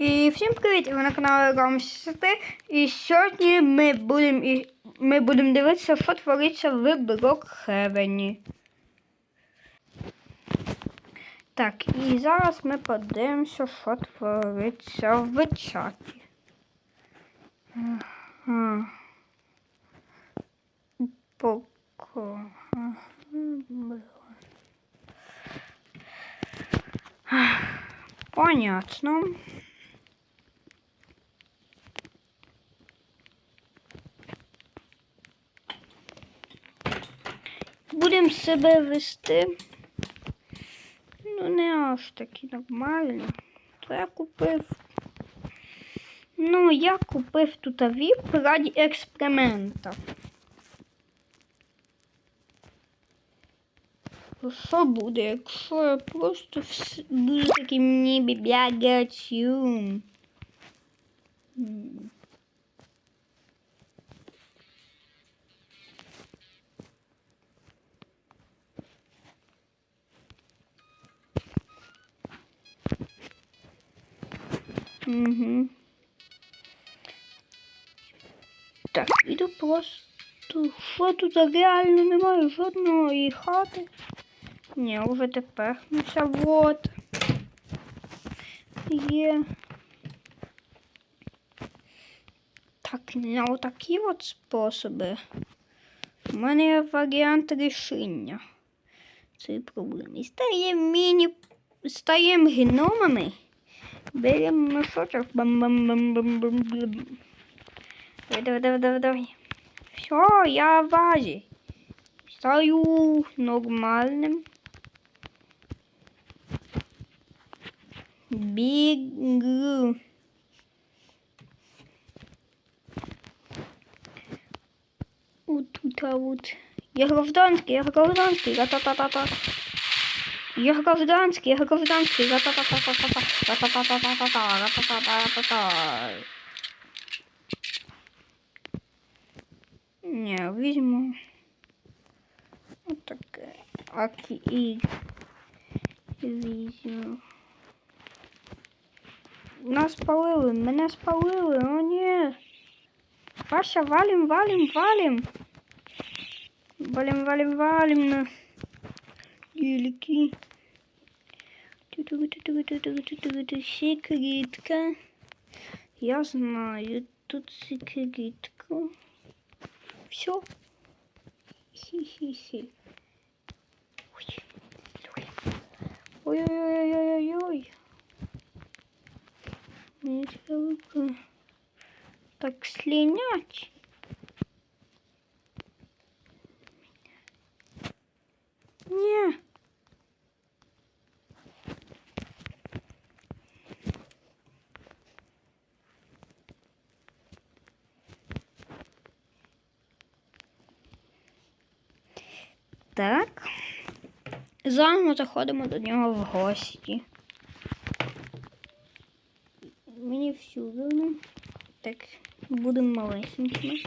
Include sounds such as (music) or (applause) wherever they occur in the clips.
І всім привіт! Ви на каналі Ромсити. І сьогодні ми будемо ми будемо дивитися, що твориться в Брокхевені. Так, і зараз ми подивимося, що твориться в чаті. Поко. Понятно. Будемо себе вести. Ну, не аж таки нормально. То я купив. Ну, я купив тут віп раді експеримента. Що буде, якщо я просто буду таким ніби бігачем? Угу. Так, іду просто. Що тут реально немає жодної хати? Ні, вже тепер. Ну це вот. Є. Так, на отакі от способи. У мене є варіант рішення цієї проблеми. Стаємо міні. Стаємо Берем носочек. Бам -бам -бам -бам -бам -бам. Давай, давай, давай, давай, давай. Все, я в базе. Стою нормальным. Бегу. Вот тут, а вот. Я гражданский, я гражданский. Та-та-та-та-та. Я гражданский, я гражданский. Не, візьму. Отаке. Акі і візьму. Нас спалили, мене спалили, о ні. Вася, валим, валим, валим. Валим, валим, валим на гілки. Секретка. Я знаю тут секретка. Все. Хи-хи-хи. Ой-ой-ой-ой-ой-ой. Так слинять. Так. Заново заходимо до нього в гості. Мені всюди. Так, будемо малесенькими.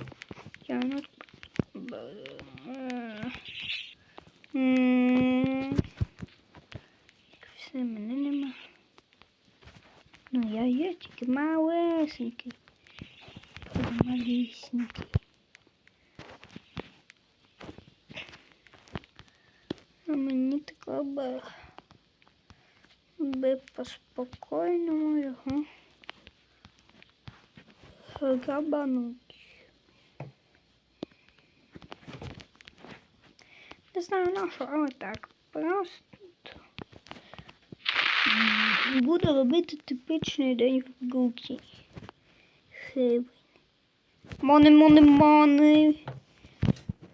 Все, мене нема. Ну, я є тільки малесенький. Малесенький. А мені треба би, би по-спокійному його грабануть. Не знаю на що, але так. Просто буду робити типичний день в Брукі. Хевень. Мони, мони, мони.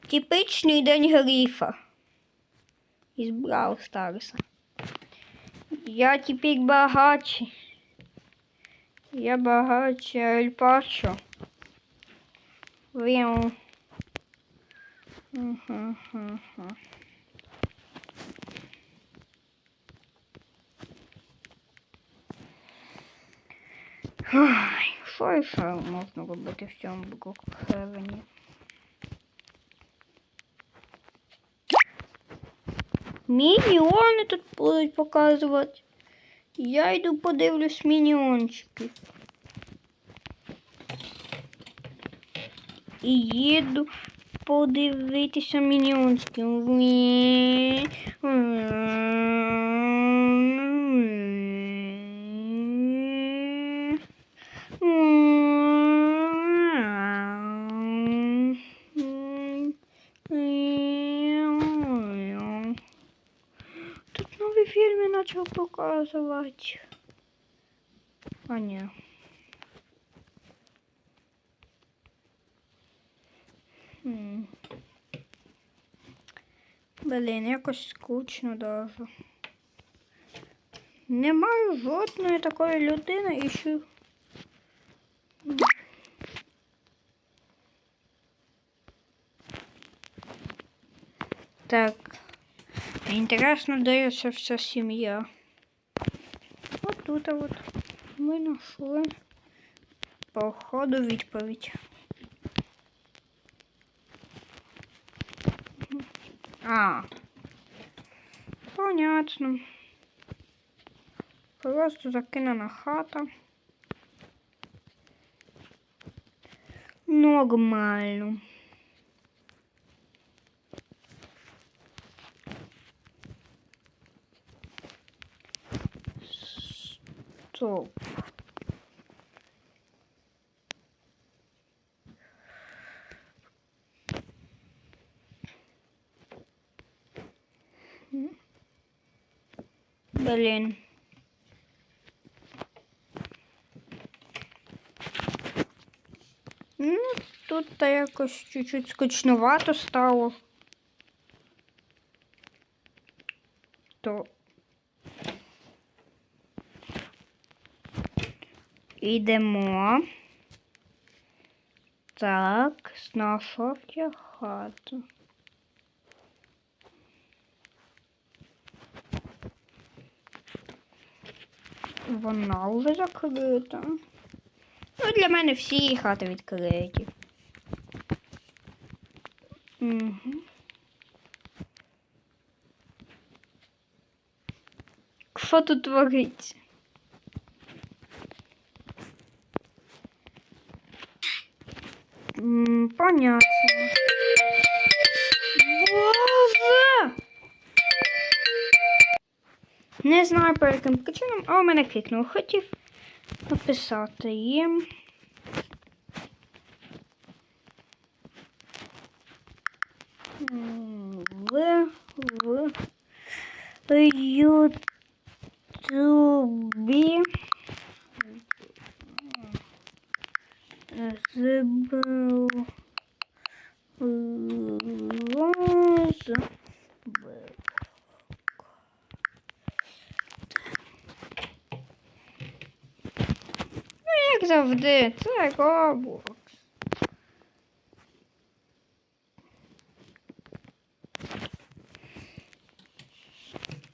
Типичний день грифа из Брау Старса. Я теперь богаче. Я богаче Эль Пачо. Вем. Угу, угу. Ой, що ще можна робити в цьому блокхевені? Мініони тут будуть показувати. Я йду подивлюсь мініончики. І їду подивитися мініончиків. Почав показувати. А ні. Хм. Блін, якось скучно даже. Немає жодної такої людини і що. Так. Интересно, дается вся семья. Вот тут а вот ми нашли по ходу відповідь. А. Понятно. Просто закинена хата. Нормально. Стоп. Блін. Ну, тут та якось чуть-чуть скучновато стало. То Ідемо. Так, знайшов я хату. Вона вже закрита. Ну, для мене всі хати відкриті. Угу. Що тут твориться? Понятно. Боже! Не знаю по яким причинам, а у мене кикнув. Хотів написати їм. В, в, Ютубі забыл Ну, як завжди, це Roblox.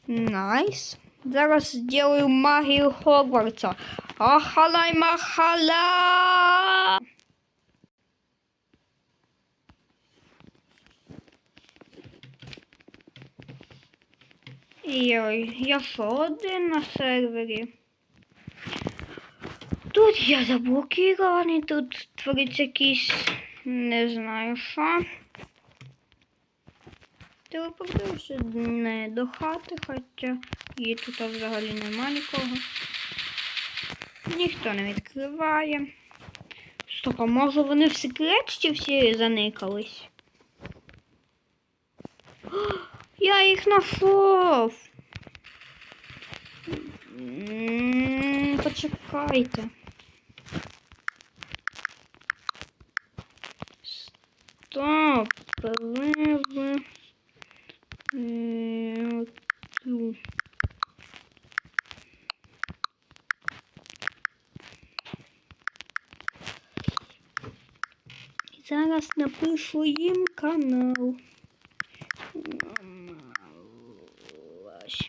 Найс. Зараз сделаю магію Хогвартса. Ахалай Махала. Ой, я що один на сервері. Тут я заблокований, тут твориться якийсь, не знаю що. Телепортуюся не до хати, хоча її тут взагалі нема нікого. Ніхто не відкриває. Стоп, а може вони в секретці всі заникались? О, Я їх знайшов. Почекайте. Стоп, ви ви е. Зараз напишу їм канал. Ось.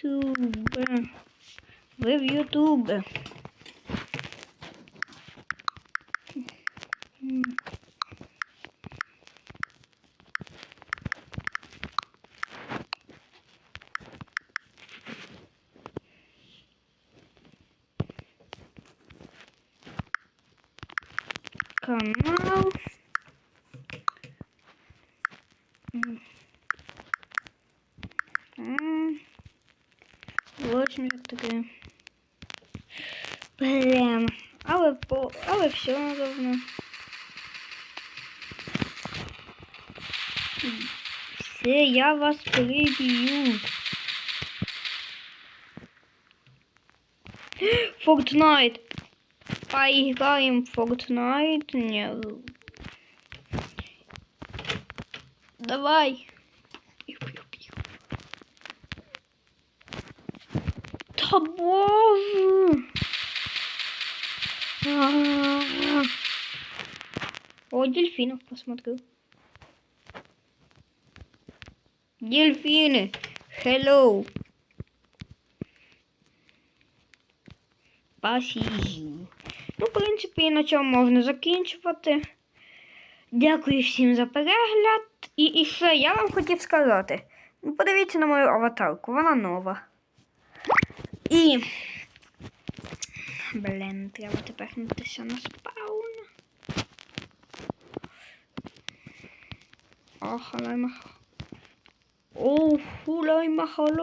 Ютубе. Ви в Ютубе. Канал. Очень як таке. Блін. Але по. Але все давно. Все, я вас перебью. Fortnite. Поиграем в Fortnite. Не. Давай. Да боже. А-а-а. О, дельфинов посмотрю. Дельфины. Hello. Посижу. Ну, в принципі, на цьому можна закінчувати. Дякую всім за перегляд. І, і ще я вам хотів сказати. Ну, Подивіться на мою аватарку, вона нова. І. Блін, треба тепер гнутися на спаун. О, хулай махало.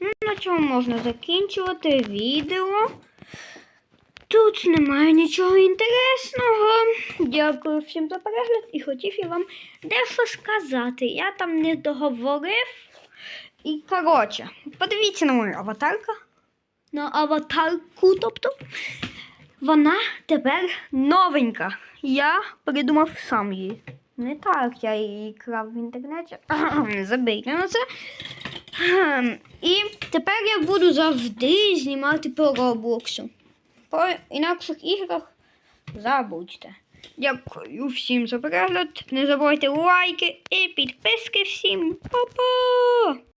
Ну, на цьому можна закінчувати відео. Тут немає нічого інтересного. Дякую всім за перегляд і хотів я вам дещо сказати. Я там не договорив. І коротше, подивіться на мою аватарку. На аватарку, тобто. Вона тепер новенька. Я придумав сам її. Не так, я її крав в інтернеті. (clears throat) Забийте на це. І тепер я буду завжди знімати по Роблоксу. По інакших іграх забудьте. Дякую всім за перегляд. Не забувайте лайки і підписки всім. Па-па!